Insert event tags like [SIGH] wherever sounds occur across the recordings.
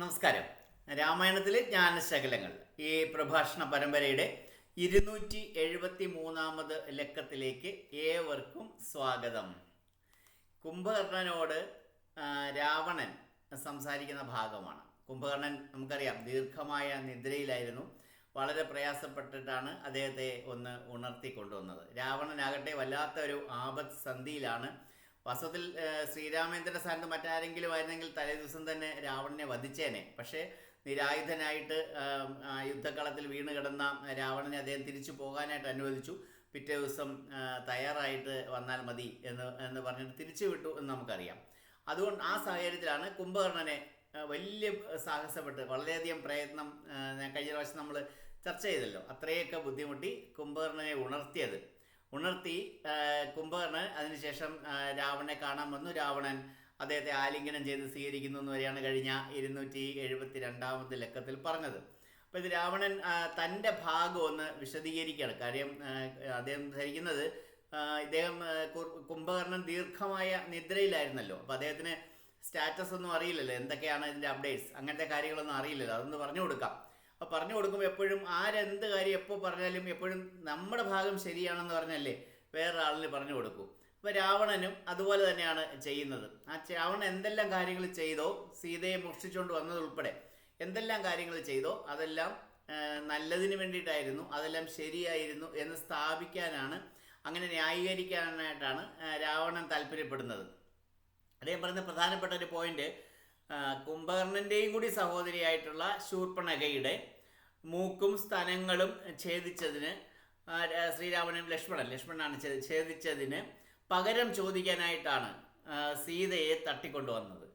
നമസ്കാരം. രാമായണത്തിലെ ജ്ഞാനശകലങ്ങൾ. ഈ പ്രഭാഷണ പരമ്പരയുടെ ഇരുന്നൂറ്റി എഴുപത്തി മൂന്നാമത് ലക്കത്തിലേക്ക് ഏവർക്കും സ്വാഗതം. കുംഭകർണനോട് രാവണൻ സംസാരിക്കുന്ന ഭാഗമാണ്. കുംഭകർണൻ നമുക്കറിയാം ദീർഘമായ നിദ്രയിലായിരുന്നു. വളരെ പ്രയാസപ്പെട്ടിട്ടാണ് അദ്ദേഹത്തെ ഒന്ന് ഉണർത്തി കൊണ്ടുവന്നത് രാവണനാകട്ടെ വല്ലാത്ത ഒരു ആപത് സന്ധിയിലാണ് വാസ്തവത്തിൽ ശ്രീരാമേന്ദ്ര സ്ഥാനത്ത് മറ്റാരെങ്കിലും ആയിരുന്നെങ്കിൽ തലേ ദിവസം തന്നെ രാവണനെ വധിച്ചേനെ. പക്ഷേ നിരായുധനായിട്ട് യുദ്ധക്കളത്തിൽ വീണ് കിടന്ന രാവണനെ അദ്ദേഹം തിരിച്ചു പോകാനായിട്ട് അനുവദിച്ചു. പിറ്റേ ദിവസം തയ്യാറായിട്ട് വന്നാൽ മതി എന്ന് എന്ന് പറഞ്ഞിട്ട് തിരിച്ചു വിട്ടു എന്ന് നമുക്കറിയാം. അതുകൊണ്ട് ആ സാഹചര്യത്തിലാണ് കുംഭകർണനെ വലിയ സാഹസപ്പെട്ട് വളരെയധികം പ്രയത്നം കഴിഞ്ഞ പ്രാവശ്യം നമ്മൾ ചർച്ച ചെയ്തല്ലോ. അത്രയൊക്കെ ബുദ്ധിമുട്ടി കുംഭകർണനെ ഉണർത്തിയത്. ഉണർത്തി കുംഭകർണൻ അതിനുശേഷം രാവണനെ കാണാൻ വന്നു. രാവണൻ അദ്ദേഹത്തെ ആലിംഗനം ചെയ്ത് സ്വീകരിക്കുന്നു എന്ന് വരെയാണ് കഴിഞ്ഞ ഇരുന്നൂറ്റി എഴുപത്തി രണ്ടാമത്തെ ലക്കത്തിൽ പറഞ്ഞത്. അപ്പോൾ ഇത് രാവണൻ തന്റെ ഭാഗം ഒന്ന് വിശദീകരിക്കുകയാണ്. കാര്യം അദ്ദേഹം ധരിക്കുന്നത് ഇദ്ദേഹം കുംഭകർണൻ ദീർഘമായ നിദ്രയിലായിരുന്നല്ലോ. അപ്പോൾ അദ്ദേഹത്തിന് സ്റ്റാറ്റസ് ഒന്നും അറിയില്ലല്ലോ. എന്തൊക്കെയാണ് ഇതിന്റെ അപ്ഡേറ്റ്സ്? അങ്ങനത്തെ കാര്യങ്ങളൊന്നും അറിയില്ലല്ലോ. അതൊന്ന് പറഞ്ഞു കൊടുക്കാം. അപ്പോൾ പറഞ്ഞു കൊടുക്കുമ്പോൾ എപ്പോഴും ആരെന്ത് കാര്യം എപ്പോൾ പറഞ്ഞാലും എപ്പോഴും നമ്മുടെ ഭാഗം ശരിയാണെന്ന് പറഞ്ഞല്ലേ വേറെ ആളിന് പറഞ്ഞു കൊടുക്കും. അപ്പോൾ രാവണനും അതുപോലെ തന്നെയാണ് ചെയ്യുന്നത്. ആ രാവണൻ എന്തെല്ലാം കാര്യങ്ങൾ ചെയ്തോ സീതയെ മോഷ്ടിച്ചുകൊണ്ട് വന്നതുൾപ്പെടെ എന്തെല്ലാം കാര്യങ്ങൾ ചെയ്തോ അതെല്ലാം നല്ലതിന് വേണ്ടിയിട്ടായിരുന്നു അതെല്ലാം ശരിയായിരുന്നു എന്ന് സ്ഥാപിക്കാനാണ് അങ്ങനെ ന്യായീകരിക്കാനായിട്ടാണ് രാവണൻ താല്പര്യപ്പെടുന്നത്. അദ്ദേഹം പറയുന്ന പ്രധാനപ്പെട്ട ഒരു പോയിന്റ് കുംഭകർണന്റെയും കൂടി സഹോദരിയായിട്ടുള്ള ശൂർപ്പണകയുടെ മൂക്കും സ്ഥലങ്ങളും ഛേദിച്ചതിന് ശ്രീരാമനും ലക്ഷ്മണൻ ലക്ഷ്മണനാണ് ഛേദിച്ചതിന് പകരം ചോദിക്കാനായിട്ടാണ് സീതയെ തട്ടിക്കൊണ്ടുവന്നത്.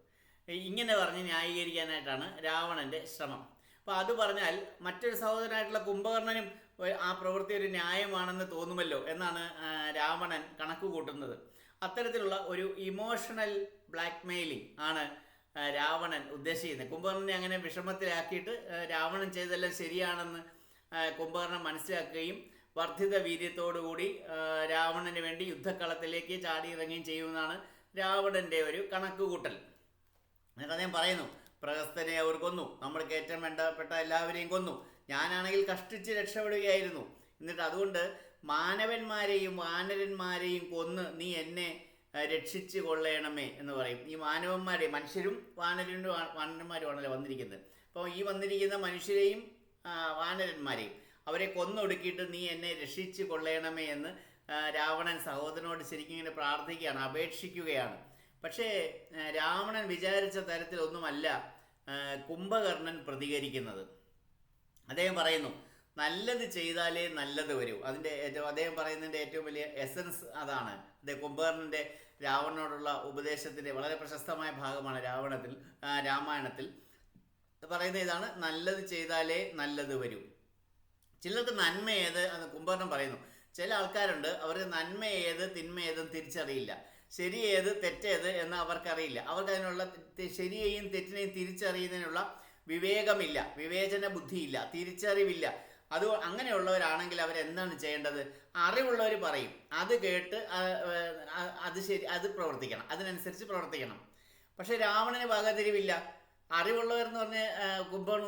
ഇങ്ങനെ പറഞ്ഞ് ന്യായീകരിക്കാനായിട്ടാണ് രാവണന്റെ ശ്രമം. അപ്പോൾ അത് പറഞ്ഞാൽ മറ്റൊരു സഹോദരനായിട്ടുള്ള കുംഭകർണനും ആ പ്രവൃത്തി ഒരു ന്യായമാണെന്ന് തോന്നുമല്ലോ എന്നാണ് രാവണൻ കണക്ക് കൂട്ടുന്നത് അത്തരത്തിലുള്ള ഒരു ഇമോഷണൽ ബ്ലാക്ക്മെയിലിംഗ് ആണ് രാവണൻ ഉദ്ദേശിക്കുന്നത്. കുംഭകർണനെ അങ്ങനെ വിഷമത്തിലാക്കിയിട്ട് രാവണൻ ചെയ്തെല്ലാം ശരിയാണെന്ന് കുംഭകർണൻ മനസ്സിലാക്കുകയും വർദ്ധിത വീര്യത്തോടുകൂടി കൂടി രാവണന് വേണ്ടി യുദ്ധക്കളത്തിലേക്ക് ചാടിയിറങ്ങുകയും ചെയ്യുമെന്നാണ് രാവണന്റെ ഒരു കണക്കുകൂട്ടൽ. എന്നിട്ട് അദ്ദേഹം പറയുന്നു പ്രഹസ്തനെ അവർ കൊന്നു. നമ്മൾക്ക് ഏറ്റവും വേണ്ടപ്പെട്ട എല്ലാവരെയും കൊന്നു. ഞാനാണെങ്കിൽ കഷ്ടിച്ച് രക്ഷപ്പെടുകയായിരുന്നു. എന്നിട്ട് അതുകൊണ്ട് മാനവന്മാരെയും വാനരന്മാരെയും കൊന്ന് നീ എന്നെ രക്ഷിച്ചു കൊള്ളണമേ എന്ന് പറയും. ഈ മാനവന്മാരെ മനുഷ്യരും വാനരനും വാനരന്മാരുമാണല്ലോ വന്നിരിക്കുന്നത്. അപ്പോൾ ഈ വന്നിരിക്കുന്ന മനുഷ്യരെയും വാനരന്മാരെയും അവരെ കൊന്നൊടുക്കിയിട്ട് നീ എന്നെ രക്ഷിച്ചു കൊള്ളണമേ എന്ന് രാവണൻ സഹോദരനോട് ശരിക്കും ഇങ്ങനെ പ്രാർത്ഥിക്കുകയാണ് അപേക്ഷിക്കുകയാണ്. പക്ഷേ രാവണൻ വിചാരിച്ച തരത്തിലൊന്നുമല്ല കുംഭകർണൻ പ്രതികരിക്കുന്നത്. അദ്ദേഹം പറയുന്നു നല്ലത് ചെയ്താലേ നല്ലത് വരൂ. അതിന്റെ ഏറ്റവും അദ്ദേഹം പറയുന്നതിന്റെ ഏറ്റവും വലിയ എസൻസ് അതാണ്. അദ്ദേഹം കുംഭകർണന്റെ രാവണനോടുള്ള ഉപദേശത്തിന്റെ വളരെ പ്രശസ്തമായ ഭാഗമാണ് രാവണത്തിൽ രാമായണത്തിൽ. പറയുന്ന ഇതാണ് നല്ലത് ചെയ്താലേ നല്ലത് വരൂ. ചിലർക്ക് നന്മ ഏത് എന്ന് കുംഭകർണം പറയുന്നു. ചില ആൾക്കാരുണ്ട് അവർക്ക് നന്മ ഏത് തിന്മ ഏതെന്ന് തിരിച്ചറിയില്ല. ശരി ഏത് തെറ്റേത് എന്ന് അവർക്കറിയില്ല. അവർക്ക് അതിനുള്ള തെ- ശരിയെയും തെറ്റിനെയും തിരിച്ചറിയുന്നതിനുള്ള വിവേകമില്ല. വിവേചന ബുദ്ധിയില്ല തിരിച്ചറിവില്ല. അത് അങ്ങനെയുള്ളവരാണെങ്കിൽ അവരെന്താണ് ചെയ്യേണ്ടത്? അറിവുള്ളവർ പറയും. അത് കേട്ട് അത് ശരി അത് പ്രവർത്തിക്കണം. അതിനനുസരിച്ച് പ്രവർത്തിക്കണം. പക്ഷെ രാവണന് വകതിരിവില്ല അറിവുള്ളവർ എന്ന് പറഞ്ഞ് ആ,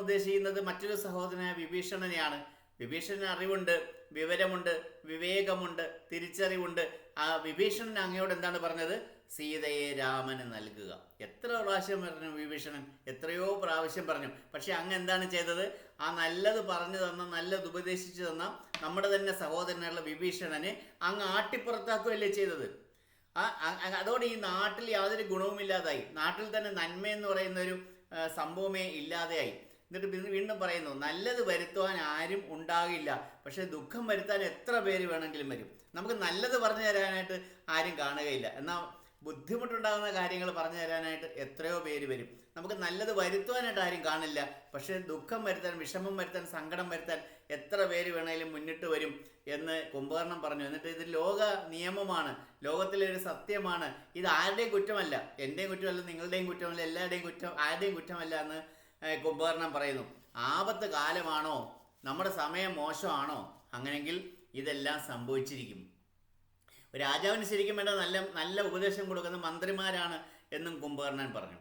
ഉദ്ദേശിക്കുന്നത് മറ്റൊരു സഹോദരനായ വിഭീഷണനെയാണ്. വിഭീഷണന് അറിവുണ്ട് വിവരമുണ്ട് വിവേകമുണ്ട് തിരിച്ചറിവുണ്ട്. ആ വിഭീഷണൻ അങ്ങയോട് എന്താണ് പറഞ്ഞത്? സീതയെ രാമന് നൽകുക. എത്ര പ്രാവശ്യം പറഞ്ഞു വിഭീഷണൻ? എത്രയോ പ്രാവശ്യം പറഞ്ഞു. പക്ഷെ അങ്ങ് എന്താണ് ചെയ്തത്? ആ നല്ലത് പറഞ്ഞു തന്ന നല്ലത് ഉപദേശിച്ചു തന്ന നമ്മുടെ തന്നെ സഹോദരനുള്ള വിഭീഷണനെ അങ്ങ് ആട്ടിപ്പുറത്താക്കുകയല്ലേ ചെയ്തത്. അതോടെ ഈ നാട്ടിൽ യാതൊരു ഗുണവുമില്ലാതായി. നാട്ടിൽ തന്നെ നന്മ എന്ന് പറയുന്ന ഒരു സംഭവമേ ഇല്ലാതെയായി. എന്നിട്ട് വീണ്ടും പറയുന്നു നല്ലത് വരുത്തുവാൻ ആരും ഉണ്ടാകില്ല. പക്ഷെ ദുഃഖം വരുത്താൻ എത്ര പേര് വേണമെങ്കിലും വരും. നമുക്ക് നല്ലത് പറഞ്ഞു തരാനായിട്ട് ആരും കാണുകയില്ല. എന്നാൽ ബുദ്ധിമുട്ടുണ്ടാകുന്ന കാര്യങ്ങൾ പറഞ്ഞു തരാനായിട്ട് എത്രയോ പേര് വരും. നമുക്ക് നല്ലത് വരുത്തുവാനായിട്ട് ആരും കാണില്ല. പക്ഷേ ദുഃഖം വരുത്താൻ വിഷമം വരുത്താൻ സങ്കടം വരുത്താൻ എത്ര പേര് വേണമെങ്കിലും മുന്നിട്ട് വരും എന്ന് കുംഭകർണം പറഞ്ഞു. എന്നിട്ട് ഇത് ലോക നിയമമാണ്. ലോകത്തിലെ ഒരു സത്യമാണ്. ഇത് ആരുടെയും കുറ്റമല്ല. എന്റെയും കുറ്റമല്ല നിങ്ങളുടെയും കുറ്റമല്ല എല്ലാവരുടെയും കുറ്റം ആരുടെയും കുറ്റമല്ല എന്ന് കുംഭകർണം പറയുന്നു. ആപത്ത് കാലമാണോ? നമ്മുടെ സമയം മോശമാണോ? അങ്ങനെങ്കിൽ ഇതെല്ലാം സംഭവിച്ചിരിക്കും. രാജാവിന് ശരിക്കും വേണ്ട നല്ല നല്ല ഉപദേശം കൊടുക്കുന്ന മന്ത്രിമാരാണ് എന്നും കുംഭകർണൻ പറഞ്ഞു.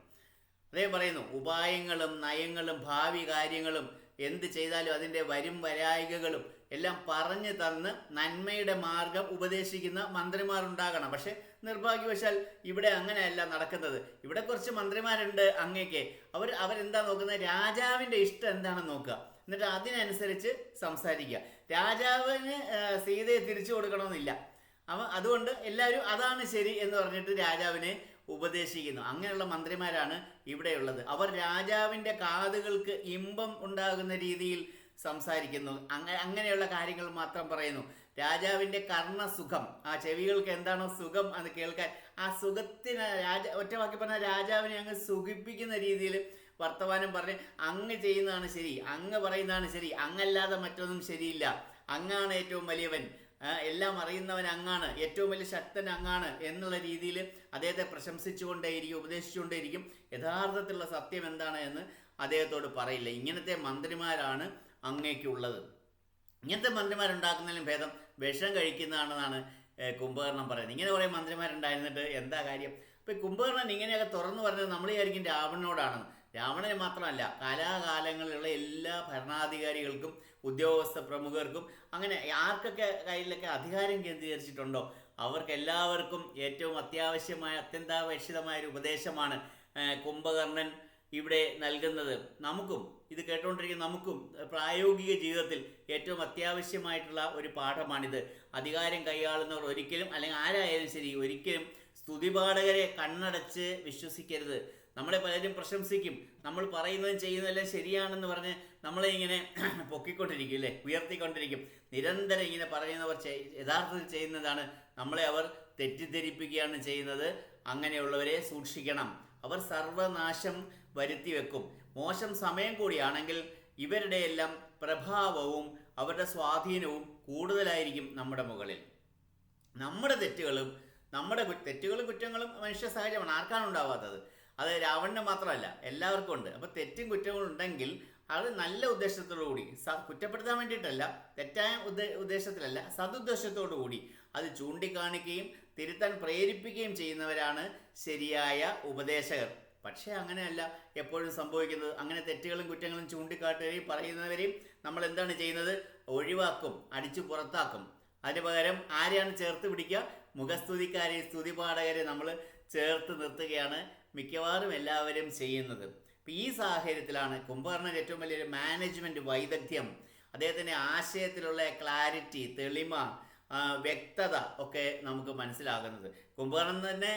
അദ്ദേഹം പറയുന്നു ഉപായങ്ങളും നയങ്ങളും ഭാവി കാര്യങ്ങളും എന്ത് ചെയ്താലും അതിന്റെ വരും വരായികകളും എല്ലാം പറഞ്ഞു തന്ന് നന്മയുടെ മാർഗം ഉപദേശിക്കുന്ന മന്ത്രിമാരുണ്ടാകണം. പക്ഷെ നിർഭാഗ്യവശാൽ ഇവിടെ അങ്ങനെയല്ല നടക്കുന്നത്. ഇവിടെ കുറച്ച് മന്ത്രിമാരുണ്ട് അങ്ങേക്ക്. അവർ അവരെന്താ നോക്കുന്നത്? രാജാവിന്റെ ഇഷ്ടം എന്താണെന്ന് നോക്കുക. എന്നിട്ട് അതിനനുസരിച്ച് സംസാരിക്കുക. രാജാവിന് സീതയെ തിരിച്ചു കൊടുക്കണമെന്നില്ല. അപ്പം അതുകൊണ്ട് എല്ലാവരും അതാണ് ശരി എന്ന് പറഞ്ഞിട്ട് രാജാവിനെ ഉപദേശിക്കുന്നു. അങ്ങനെയുള്ള മന്ത്രിമാരാണ് ഇവിടെയുള്ളത്. അവർ രാജാവിന്റെ കാതുകൾക്ക് ഇമ്പം ഉണ്ടാകുന്ന രീതിയിൽ സംസാരിക്കുന്നു. അങ്ങനെ അങ്ങനെയുള്ള കാര്യങ്ങൾ മാത്രം പറയുന്നു. രാജാവിന്റെ കർണസുഖം. ആ ചെവികൾക്ക് എന്താണോ സുഖം അത് കേൾക്കാൻ ആ സുഖത്തിന് രാജ ഒറ്റവാക്കി പറഞ്ഞാൽ രാജാവിനെ അങ്ങ് സുഖിപ്പിക്കുന്ന രീതിയിൽ വർത്തമാനം പറഞ്ഞ് അങ്ങ് ചെയ്യുന്നതാണ് ശരി അങ്ങ് പറയുന്നതാണ് ശരി അങ്ങല്ലാതെ മറ്റൊന്നും ശരിയില്ല. അങ്ങാണ് ഏറ്റവും വലിയവൻ. എല്ലാം അറിയുന്നവൻ അങ്ങാണ് ഏറ്റവും വലിയ ശക്തൻ അങ്ങാണ് എന്നുള്ള രീതിയിൽ അദ്ദേഹത്തെ പ്രശംസിച്ചുകൊണ്ടേയിരിക്കും ഉപദേശിച്ചുകൊണ്ടേയിരിക്കും. യഥാർത്ഥത്തിലുള്ള സത്യം എന്താണ് എന്ന് അദ്ദേഹത്തോട് പറയില്ല. ഇങ്ങനത്തെ മന്ത്രിമാരാണ് അങ്ങേക്കുള്ളത്. ഇങ്ങനത്തെ മന്ത്രിമാരുണ്ടാക്കുന്നതിലും ഭേദം വിഷം കഴിക്കുന്നതാണെന്നാണ് കുംഭകർണം പറയുന്നത്. ഇങ്ങനെ കുറേ മന്ത്രിമാരുണ്ടായിരുന്നിട്ട് എന്താ കാര്യം? ഇപ്പം കുംഭകർണൻ ഇങ്ങനെയൊക്കെ തുറന്നു പറഞ്ഞത് നമ്മൾ വിചാരിക്കും രാവണനോടാണെന്ന്. രാവണന് മാത്രമല്ല കാലാകാലങ്ങളിലുള്ള എല്ലാ ഭരണാധികാരികൾക്കും ഉദ്യോഗസ്ഥ പ്രമുഖർക്കും അങ്ങനെ ആർക്കൊക്കെ കയ്യിലൊക്കെ അധികാരം കേന്ദ്രീകരിച്ചിട്ടുണ്ടോ? അവർക്കെല്ലാവർക്കും ഏറ്റവും അത്യാവശ്യമായ അത്യന്താപേക്ഷിതമായ ഒരു ഉപദേശമാണ് കുംഭകർണൻ ഇവിടെ നൽകുന്നത്. നമുക്കും ഇത് കേട്ടുകൊണ്ടിരിക്കുന്ന നമുക്കും പ്രായോഗിക ജീവിതത്തിൽ ഏറ്റവും അത്യാവശ്യമായിട്ടുള്ള ഒരു പാഠമാണിത്. അധികാരം കൈയാളുന്നവർ ഒരിക്കലും അല്ലെങ്കിൽ ആരായാലും ശരി ഒരിക്കലും സ്തുതിപാഠകരെ കണ്ണടച്ച് വിശ്വസിക്കരുത്. നമ്മളെ പലരും പ്രശംസിക്കും. നമ്മൾ പറയുന്നതും ചെയ്യുന്നതെല്ലാം ശരിയാണെന്ന് പറഞ്ഞ് നമ്മളെ ഇങ്ങനെ [CLEARS THROAT] പൊക്കിക്കൊണ്ടിരിക്കും അല്ലേ? ഉയർത്തിക്കൊണ്ടിരിക്കും. നിരന്തരം ഇങ്ങനെ പറയുന്നവർ യഥാർത്ഥത്തിൽ ചെയ്യുന്നതാണ് നമ്മളെ അവർ തെറ്റിദ്ധരിപ്പിക്കുകയാണ് ചെയ്യുന്നത്. അങ്ങനെയുള്ളവരെ സൂക്ഷിക്കണം. അവർ സർവനാശം വരുത്തി വെക്കും മോശം സമയം കൂടിയാണെങ്കിൽ ഇവരുടെ എല്ലാം പ്രഭാവവും അവരുടെ സ്വാധീനവും കൂടുതലായിരിക്കും നമ്മുടെ മുകളിൽ. നമ്മുടെ തെറ്റുകളും നമ്മുടെ തെറ്റുകളും കുറ്റങ്ങളും മനുഷ്യ സഹജമാണ്. ആർക്കാണ് ഉണ്ടാവാത്തത്? അത് രാവണന് മാത്രമല്ല എല്ലാവർക്കും ഉണ്ട്. അപ്പോൾ തെറ്റും കുറ്റങ്ങളും ഉണ്ടെങ്കിൽ അത് നല്ല ഉദ്ദേശത്തോടു കൂടി സ കുറ്റപ്പെടുത്താൻ വേണ്ടിയിട്ടല്ല തെറ്റായ ഉദ്ദേ ഉദ്ദേശത്തിലല്ല സതുദ്ദേശത്തോടു കൂടി അത് ചൂണ്ടിക്കാണിക്കുകയും തിരുത്താൻ പ്രേരിപ്പിക്കുകയും ചെയ്യുന്നവരാണ് ശരിയായ ഉപദേശകർ. പക്ഷേ അങ്ങനെയല്ല എപ്പോഴും സംഭവിക്കുന്നത്. അങ്ങനെ തെറ്റുകളും കുറ്റങ്ങളും ചൂണ്ടിക്കാട്ടുകയും പറയുന്നവരെയും നമ്മൾ എന്താണ് ചെയ്യുന്നത്? ഒഴിവാക്കും അടിച്ചു പുറത്താക്കും. അതിന് പകരം ആരെയാണ് ചേർത്ത് പിടിക്കുക? മുഖസ്തുതിക്കാരെ സ്തുതിപാഠകരെ നമ്മൾ ചേർത്ത് നിർത്തുകയാണ് മിക്കവാറും എല്ലാവരും ചെയ്യുന്നത്. അപ്പം ഈ സാഹചര്യത്തിലാണ് കുംഭകർണൻ ഏറ്റവും വലിയൊരു മാനേജ്മെന്റ് വൈദഗ്ധ്യം അദ്ദേഹത്തിന്റെ ആശയത്തിലുള്ള ക്ലാരിറ്റി തെളിമ വ്യക്തത ഒക്കെ നമുക്ക് മനസ്സിലാകുന്നത്. കുംഭകർണൻ തന്നെ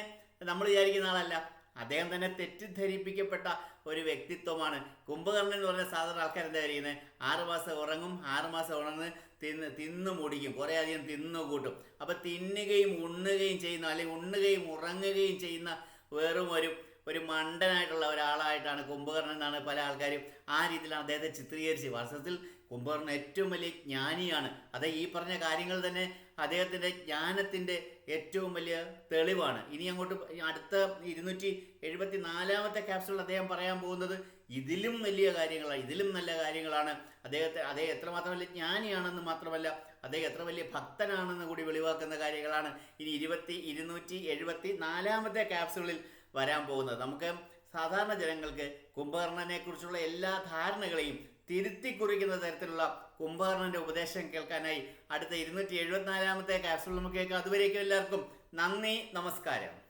നമ്മൾ വിചാരിക്കുന്ന ആളല്ല. അദ്ദേഹം തന്നെ തെറ്റിദ്ധരിപ്പിക്കപ്പെട്ട ഒരു വ്യക്തിത്വമാണ്. കുംഭകർണൻ എന്ന് പറഞ്ഞ സാധാരണ ആൾക്കാർ എന്താ ചെയ്യുന്നത് ആറ് മാസം ഉറങ്ങും ആറ് മാസം ഉണർന്ന് തിന്ന് തിന്നു മുടിക്കും. കുറേ അധികം തിന്നു കൂട്ടും. അപ്പോൾ തിന്നുകയും ഉണ്ണുകയും ചെയ്യുന്ന അല്ലെങ്കിൽ ഉണ്ണുകയും ഉറങ്ങുകയും ചെയ്യുന്ന വെറും ഒരു ഒരു മണ്ടനായിട്ടുള്ള ഒരാളായിട്ടാണ് കുംഭകർണൻ എന്നാണ് പല ആൾക്കാരും ആ രീതിയിലാണ് അദ്ദേഹത്തെ ചിത്രീകരിച്ച് വാസ്തവത്തിൽ കുംഭകർണൻ ഏറ്റവും വലിയ ജ്ഞാനിയാണ്. അത് ഈ പറഞ്ഞ കാര്യങ്ങൾ തന്നെ അദ്ദേഹത്തിന്റെ ജ്ഞാനത്തിന്റെ ഏറ്റവും വലിയ തെളിവാണ്. ഇനി അങ്ങോട്ട് അടുത്ത ഇരുന്നൂറ്റി എഴുപത്തി നാലാമത്തെ ക്യാപ്സുളിൽ അദ്ദേഹം പറയാൻ പോകുന്നത് ഇതിലും വലിയ കാര്യങ്ങളാണ് ഇതിലും നല്ല കാര്യങ്ങളാണ്. അദ്ദേഹത്തെ അദ്ദേഹം എത്രമാത്രം വലിയ ജ്ഞാനിയാണെന്ന് മാത്രമല്ല അദ്ദേഹം എത്ര വലിയ ഭക്തനാണെന്ന് കൂടി വെളിവാക്കുന്ന കാര്യങ്ങളാണ് ഇനി ഇരുപത്തി ഇരുന്നൂറ്റി എഴുപത്തി നാലാമത്തെ ക്യാപ്സുകളിൽ വരാൻ പോകുന്നത്. നമുക്ക് സാധാരണ ജനങ്ങൾക്ക് കുംഭകർണനെ കുറിച്ചുള്ള എല്ലാ ധാരണകളെയും തിരുത്തി കുറിക്കുന്ന തരത്തിലുള്ള കുംഭകർണന്റെ ഉപദേശം കേൾക്കാനായി അടുത്ത ഇരുന്നൂറ്റി എഴുപത്തിനാലാമത്തെ ക്യാപ്സുൾ നമുക്ക് കേൾക്കാം. അതുവരേക്കും എല്ലാവർക്കും നന്ദി നമസ്കാരം.